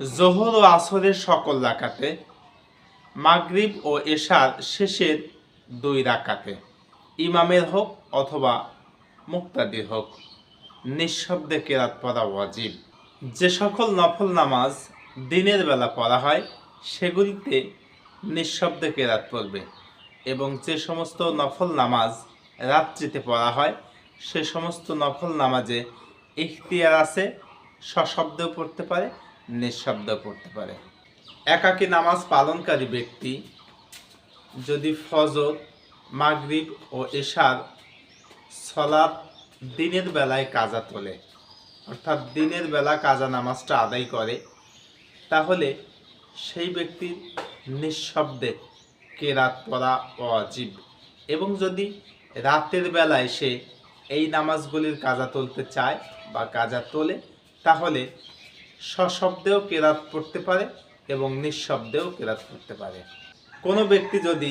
জোহর ও আসরের সকল রাকাতে, মাগরিব ও এশার শেষের দুই রাকাতে, ইমামের হোক অথবা মুক্তাদির হোক, নিঃশব্দে কেরাত পড়া ওয়াজিব। যে সকল নফল নামাজ দিনের বেলা পড়া হয়, সেগুলিতে নিঃশব্দে কেরাত পড়বে এবং যে সমস্ত নফল নামাজ রাত্রিতে পড়া হয়, সে সমস্ত নফল নামাজে ইখতিয়ার আছে, সশব্দেও পড়তে পারে নিঃশব্দেও পড়তে পারে। একাকী নামাজ পালনকারী ব্যক্তি যদি ফজর, মাগরিব ও এশার সলাপ দিনের বেলায় কাজা তোলে, অর্থাৎ দিনের বেলা কাজা নামাজটা আদায় করে, তাহলে সেই ব্যক্তির নিঃশব্দে কেরাত পড়া অজীব এবং যদি রাতের বেলায় সে এই নামাজগুলির কাজা তুলতে চায় বা কাজা তোলে, তাহলে সশব্দেও কেরাত পড়তে পারে এবং নিঃশব্দেও কেরাত পড়তে পারে। কোনো ব্যক্তি যদি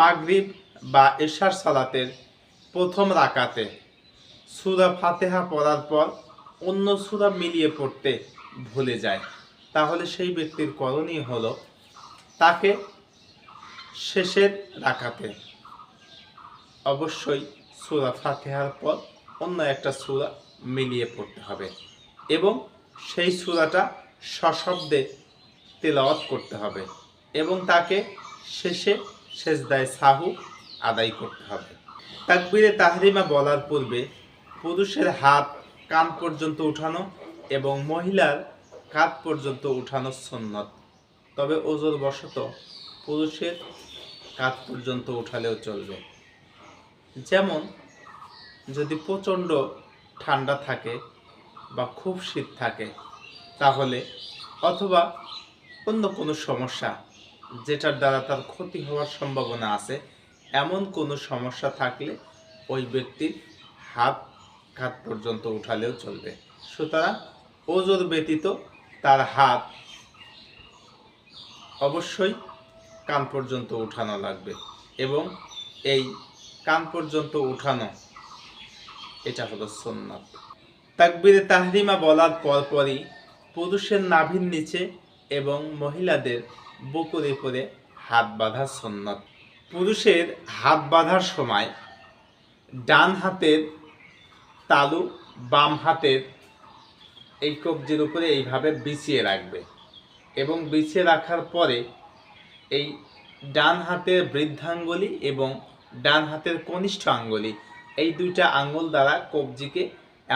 মাগরিব বা এশার সালাতের প্রথম রাকাতে সুরা ফাতেহা পড়ার পর অন্য সুরা মিলিয়ে পড়তে ভুলে যায়, তাহলে সেই ব্যক্তির করণীয় হল তাকে শেষের রাকাতে অবশ্যই সুরা ফাতেহার পর অন্য একটা সুরা মিলিয়ে পড়তে হবে এবং সেই সুরাটা সশব্দে তেলাওয়াত করতে হবে এবং তাকে শেষে সেজদায় সাহু আদায় করতে হবে। তাকবিরে তাহরিমা বলার পূর্বে পুরুষের হাত কান পর্যন্ত উঠানো এবং মহিলার কাঁধ পর্যন্ত উঠানো সন্ন্যত তবে ওজোর বশত পুরুষের কাঁধ পর্যন্ত উঠালেও চলবে। যেমন যদি প্রচণ্ড ঠান্ডা থাকে বা খুব শীত থাকে, তাহলে অথবা অন্য কোনো সমস্যা যেটার দ্বারা তার ক্ষতি হওয়ার সম্ভাবনা আছে, এমন কোনো সমস্যা থাকলে ওই ব্যক্তির হাত ঘাত পর্যন্ত উঠালেও চলবে। সুতরাং ওজোর ব্যতীত তার হাত অবশ্যই কান পর্যন্ত উঠানো লাগবে এবং এই কান পর্যন্ত উঠানো, এটা হলো সুন্নাত। তাকবিরে তাহরিমা বলার পরপরই পুরুষের নাভির নিচে এবং মহিলাদের বুকুর উপরে হাত বাঁধা সুন্নত পুরুষের হাত বাঁধার সময় ডান হাতের তালু বাম হাতের এই কবজির উপরে এইভাবে বিছিয়ে রাখবে এবং বিছিয়ে রাখার পরে এই ডান হাতের বৃদ্ধাঙ্গুলি এবং ডান হাতের কনিষ্ঠ আঙ্গুলি এই দুইটা আঙ্গুল দ্বারা কবজিকে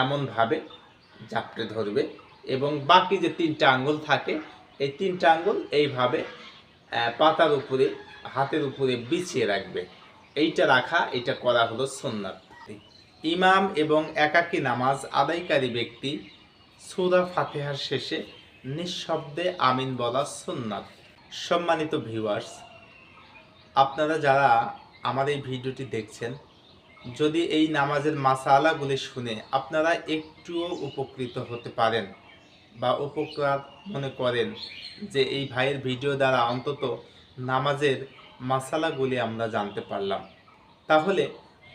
এমনভাবে জাপটে ধরবে এবং বাকি যে তিনটা আঙ্গুল থাকে, এই তিনটা আঙ্গুল এইভাবে পাতার উপরে, হাতের উপরে বিছিয়ে রাখবে। এইটা রাখা এটা করা হলো সুন্নাত। ইমাম এবং একাকী নামাজ আদায়কারী ব্যক্তি সুরা ফাতেহার শেষে নিঃশব্দে আমিন বলা সুন্নাত। সম্মানিত ভিউয়ার্স আপনারা যারা আমার এই ভিডিওটি দেখছেন যদি এই নামাজের মাসালাগুলি শুনে আপনারা একটুও উপকৃত হতে পারেন বা উপকার মনে করেন যে এই ভাইয়ের ভিডিও দ্বারা অন্তত নামাজের মাসালাগুলি আমরা জানতে পারলাম, তাহলে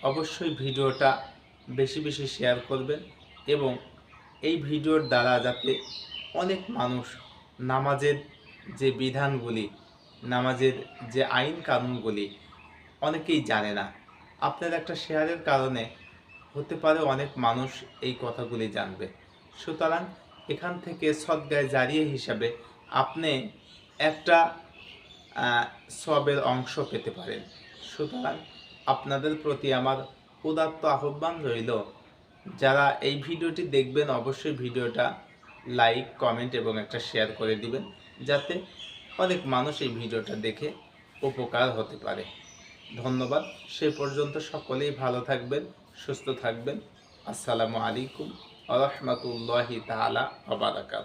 অবশ্যই ভিডিওটা বেশি বেশি শেয়ার করবেন এবং এই ভিডিওর দ্বারা যাতে অনেক মানুষ নামাজের যে বিধানগুলি, নামাজের যে আইন কানুনগুলি অনেকেই জানে না। আপনার একটা শেয়ারের কারণে হতে পারে অনেক মানুষ এই কথাগুলি জানবে। সুতরাং এখান থেকে সদ্গায় জারিয়ে হিসাবে আপনি একটা সবের অংশ পেতে পারেন। সুতরাং আপনাদের প্রতি আমার উদাত্ত আহ্বান রইল, যারা এই ভিডিওটি দেখবেন অবশ্যই ভিডিওটা লাইক, কমেন্ট এবং একটা শেয়ার করে দিবেন, যাতে অনেক মানুষ এই ভিডিওটা দেখে উপকার হতে পারে। ধন্যবাদ। সে পর্যন্ত সকলেই ভালো থাকবেন সুস্থ থাকবেন। আসসালামু আলাইকুম আ রহমতুল্লাহি তালা আবারাকাত